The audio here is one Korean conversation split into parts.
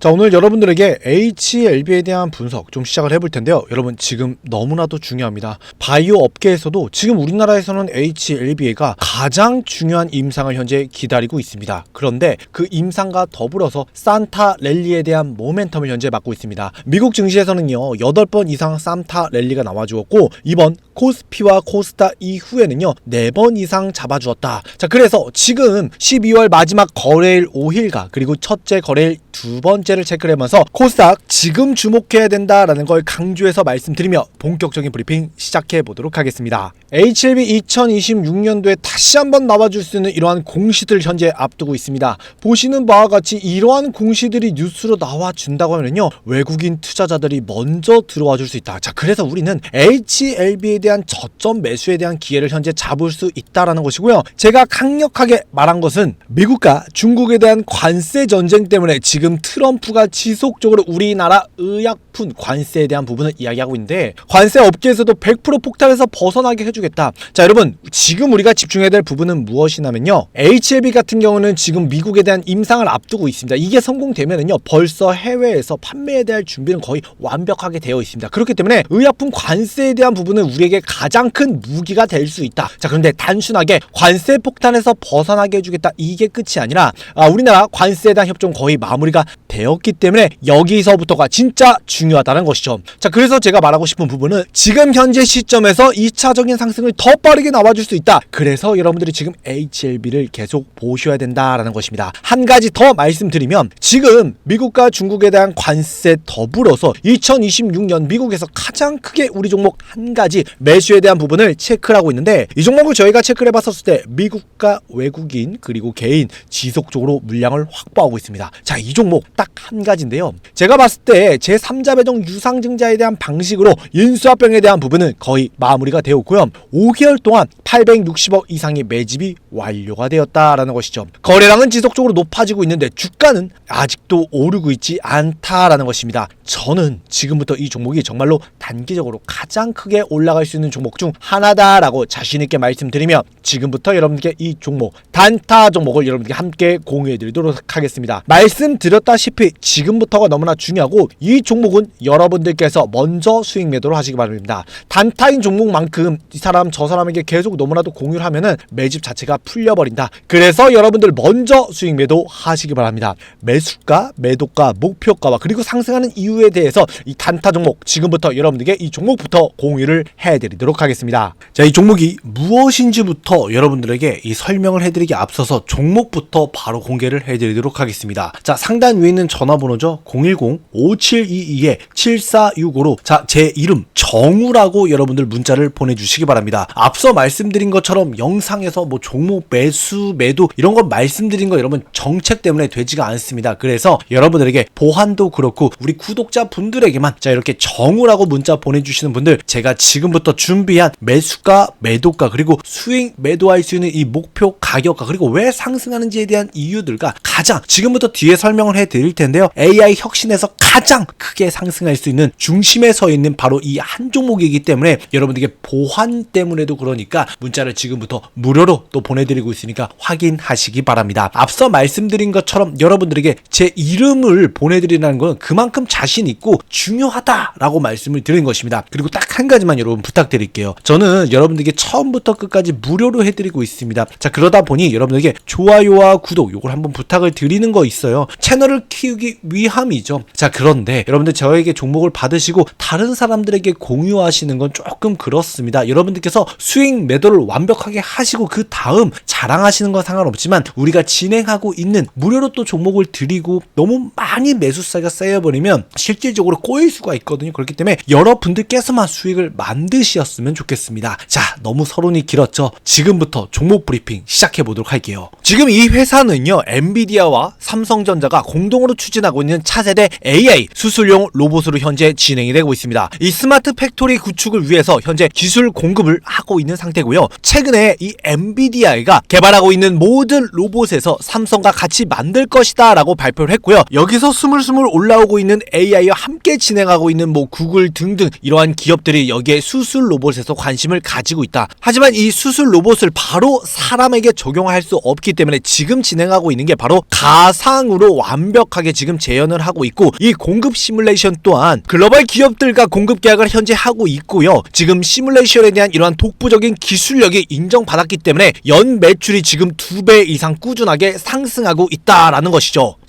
자 오늘 여러분들에게 HLB에 대한 분석 좀 시작을 해볼 텐데요. 여러분 지금 너무나도 중요합니다. 바이오 업계에서도 지금 우리나라에서는 HLB가 가장 중요한 임상을 현재 기다리고 있습니다. 그런데 그 임상과 더불어서 산타 랠리에 대한 모멘텀을 현재 맡고 있습니다. 미국 증시에서는요 8번 이상 산타 랠리가 나와주었고 이번 코스피와 코스타 이후에는요 4번 이상 잡아주었다. 자 그래서 지금 12월 마지막 거래일 5일과 그리고 첫째 거래일 두 번째를 체크를 하면서 코스닥 지금 주목해야 된다라는 걸 강조해서 말씀드리며 본격적인 브리핑 시작해 보도록 하겠습니다. HLB 2026년도에 다시 한번 나와줄 수 있는 이러한 공시들 현재 앞두고 있습니다. 보시는 바와 같이 이러한 공시들이 뉴스로 나와준다고 하면요 외국인 투자자들이 먼저 들어와 줄 수 있다. 자 그래서 우리는 HLB에 대한 저점 매수에 대한 기회를 현재 잡을 수 있다라는 것이고요. 제가 강력하게 말한 것은 미국과 중국에 대한 관세 전쟁 때문에 지금 트럼프가 지속적으로 우리나라 의약품 관세에 대한 부분을 이야기하고 있는데 관세 업계에서도 100% 폭탄에서 벗어나게 해주겠다. 자 여러분 지금 우리가 집중해야 될 부분은 무엇이냐면요. HLB 같은 경우는 지금 미국에 대한 임상을 앞두고 있습니다. 이게 성공되면은요 벌써 해외에서 판매에 대한 준비는 거의 완벽하게 되어 있습니다. 그렇기 때문에 의약품 관세에 대한 부분은 우리에게 가장 큰 무기가 될 수 있다. 자 그런데 단순하게 관세 폭탄에서 벗어나게 해주겠다 이게 끝이 아니라 아, 우리나라 관세에 대한 협정 거의 마무리가 되었기 때문에 여기서부터가 진짜 중요하다는 것이죠. 자 그래서 제가 말하고 싶은 부분은 지금 현재 시점에서 2차적인 상승을 더 빠르게 나와줄 수 있다. 그래서 여러분들이 지금 HLB를 계속 보셔야 된다라는 것입니다. 한 가지 더 말씀드리면 지금 미국과 중국에 대한 관세 더불어서 2026년 미국에서 가장 크게 우리 종목 한 가지 매수에 대한 부분을 체크를 하고 있는데 이 종목을 저희가 체크를 해봤었을 때 미국과 외국인 그리고 개인 지속적으로 물량을 확보하고 있습니다. 자 이 종목 딱 한 가지인데요. 제가 봤을 때 제 3자 배정 유상증자에 대한 방식으로 인수합병에 대한 부분은 거의 마무리가 되었고요. 5개월 동안 860억 이상의 매집이 완료가 되었다라는 것이죠. 거래량은 지속적으로 높아지고 있는데 주가는 아직도 오르고 있지 않다라는 것입니다. 저는 지금부터 이 종목이 정말로 단기적으로 가장 크게 올라갈 수 있는 종목 중 하나다라고 자신 있게 말씀드리며 지금부터 여러분께 이 종목 단타 종목을 여러분께 함께 공유해 드리도록 하겠습니다. 말씀드렸다시피 지금부터가 너무나 중요하고 이 종목은 여러분들께서 먼저 수익 매도를 하시기 바랍니다. 단타인 종목만큼 이 사람 저 사람에게 계속 너무나도 공유를 하면은 매집 자체가 풀려버린다. 그래서 여러분들 먼저 수익 매도 하시기 바랍니다. 매수가, 매도가, 목표가와 그리고 상승하는 이유에 대해서 이 단타 종목 지금부터 여러분들께 이 종목부터 공유를 해 드리도록 하겠습니다. 자, 이 종목이 무엇인지부터 여러분들에게 이 설명을 해드리기 앞서서 종목부터 바로 공개를 해드리도록 하겠습니다. 자, 상단 위에 있는 전화번호죠. 010-5722-7465로 자, 제 이름 정우라고 여러분들 문자를 보내주시기 바랍니다. 앞서 말씀드린 것처럼 영상에서 뭐 종목 매수, 매도 이런 거 말씀드린 거 여러분 정책 때문에 되지가 않습니다. 그래서 여러분들에게 보안도 그렇고 우리 구독자 분들에게만 자 이렇게 정우라고 문자 보내주시는 분들 제가 지금부터 준비한 매수가, 매도가 그리고 수익 매도할 수 있는 이 목표 가격과 그리고 왜 상승하는지에 대한 이유들과 가장 지금부터 뒤에 설명을 해 드릴 텐데요. AI 혁신에서 가장 크게 상승할 수 있는 중심에 서 있는 바로 이 한 종목이기 때문에 여러분들에게 보안 때문에도 그러니까 문자를 지금부터 무료로 또 보내드리고 있으니까 확인하시기 바랍니다. 앞서 말씀드린 것처럼 여러분들에게 제 이름을 보내드리는 건 그만큼 자신 있고 중요하다라고 말씀을 드린 것입니다. 그리고 딱 한 가지만 여러분 부탁 드릴게요. 저는 여러분들에게 처음부터 끝까지 무료로 해드리고 있습니다. 자 그러다 보니 여러분들에게 좋아요와 구독 요걸 한번 부탁을 드리는 거 있어요. 채널을 키우기 위함이죠. 자 그런데 여러분들 저에게 종목을 받으시고 다른 사람들에게 공유하시는 건 조금 그렇습니다. 여러분들께서 수익 매도를 완벽하게 하시고 그 다음 자랑하시는 건 상관없지만 우리가 진행하고 있는 무료로 또 종목을 드리고 너무 많이 매수사가 쌓여버리면 실질적으로 꼬일 수가 있거든요. 그렇기 때문에 여러분들께서만 수익을 만드 셨으면 좋겠습니다. 자, 너무 서론이 길었죠. 지금부터 종목 브리핑 시작해 보도록 할게요. 지금 이 회사는요, 엔비디아와 삼성전자가 공동으로 추진하고 있는 차세대 AI 수술용 로봇으로 현재 진행이 되고 있습니다. 이 스마트 팩토리 구축을 위해서 현재 기술 공급을 하고 있는 상태고요. 최근에 이 엔비디아가 개발하고 있는 모든 로봇에서 삼성과 같이 만들 것이다 라고 발표를 했고요. 여기서 스물스물 올라오고 있는 AI와 함께 진행하고 있는 뭐 구글 등등 이러한 기업들이 여기에 수술 로봇에서 관심을 가지고 있다. 하지만 이 수술 로봇을 바로 사람에게 적용할 수 없기 때문에 지금 진행하고 있는 게 바로 가상 사항으로 완벽하게 지금 재현을 하고 있고 이 공급 시뮬레이션 또한 글로벌 기업들과 공급 계약을 현재 하고 있고요. 지금 시뮬레이션에 대한 이러한 독보적인 기술력이 인정받았기 때문에 연 매출이 지금 두 배 이상 꾸준하게 상승하고 있다라는 것이죠.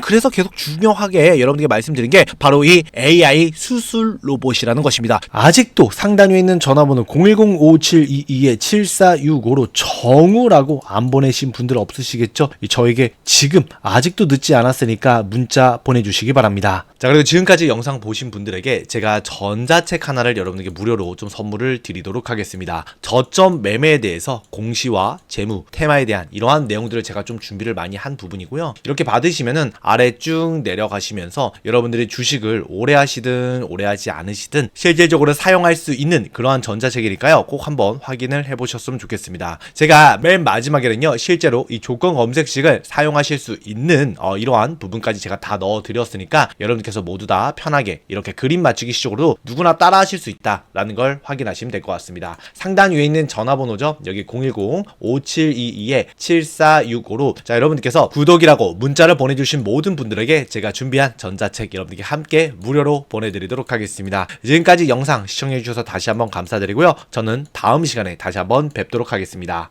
그래서 계속 중요하게 여러분들께 말씀드린 게 바로 이 AI 수술 로봇이라는 것입니다. 아직도 상단 위에 있는 전화번호 010-5722-7465로 정우라고 안 보내신 분들 없으시겠죠? 저에게 지금 아직도 늦지 않았으니까 문자 보내주시기 바랍니다. 자 그리고 지금까지 영상 보신 분들에게 제가 전자책 하나를 여러분에게 무료로 좀 선물을 드리도록 하겠습니다. 저점 매매에 대해서 공시와 재무, 테마에 대한 이러한 내용들을 제가 좀 준비를 많이 한 부분이고요. 이렇게 받으시면은 아래 쭉 내려가시면서 여러분들이 주식을 오래 하시든 오래 하지 않으시든 실질적으로 사용할 수 있는 그러한 전자책이니까요. 꼭 한번 확인을 해보셨으면 좋겠습니다. 제가 맨 마지막에는요. 실제로 이 조건 검색식을 사용하실 수 있는 어, 이러한 부분까지 제가 다 넣어드렸으니까 여러분께서 모두 다 편하게 이렇게 그림 맞추기 식으로 누구나 따라 하실 수 있다라는 걸 확인하시면 될 것 같습니다. 상단 위에 있는 전화번호죠. 여기 010-5722-7465로 자 여러분들께서 구독이라고 문자를 보내주신 모든 분들에게 제가 준비한 전자책 여러분들께 함께 무료로 보내드리도록 하겠습니다. 지금까지 영상 시청해주셔서 다시 한번 감사드리고요. 저는 다음 시간에 다시 한번 뵙도록 하겠습니다.